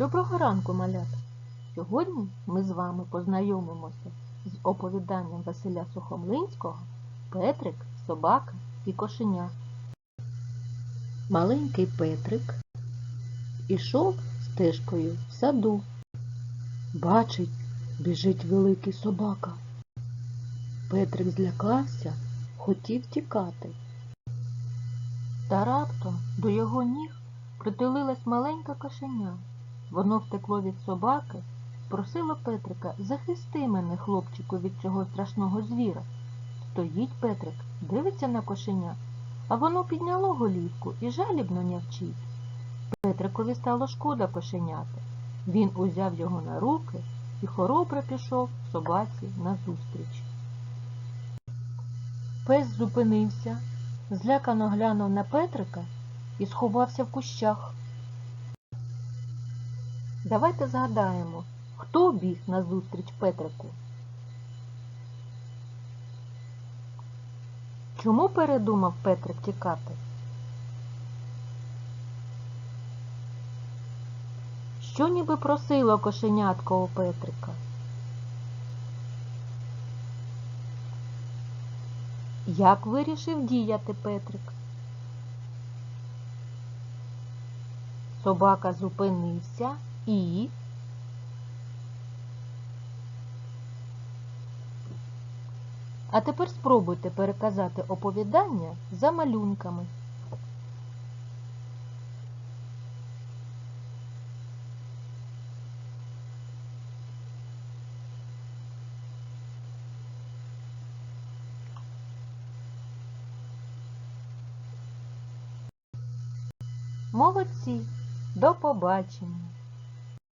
Доброго ранку, малята! Сьогодні ми з вами познайомимося з оповіданням Василя Сухомлинського Петрик, собака і кошеня. Маленький Петрик ішов стежкою в саду. Бачить, біжить великий собака. Петрик злякався, хотів тікати. Та раптом до його ніг притулилась маленька кошеня. Воно втекло від собаки, просило Петрика, захисти мене, хлопчику, від цього страшного звіра. Стоїть Петрик, дивиться на кошеня, а воно підняло голівку і жалібно нявчить. Петрикові стало шкода кошеняти. Він узяв його на руки і хоробре пішов собаці назустріч. Пес зупинився, злякано глянув на Петрика і сховався в кущах. Давайте згадаємо, хто біг назустріч Петрику. Чому передумав Петрик тікати? Що ніби просило кошенятко у Петрика? Як вирішив діяти Петрик? Собака зупинився і. А тепер спробуйте переказати оповідання за малюнками. Молодці! До побачення!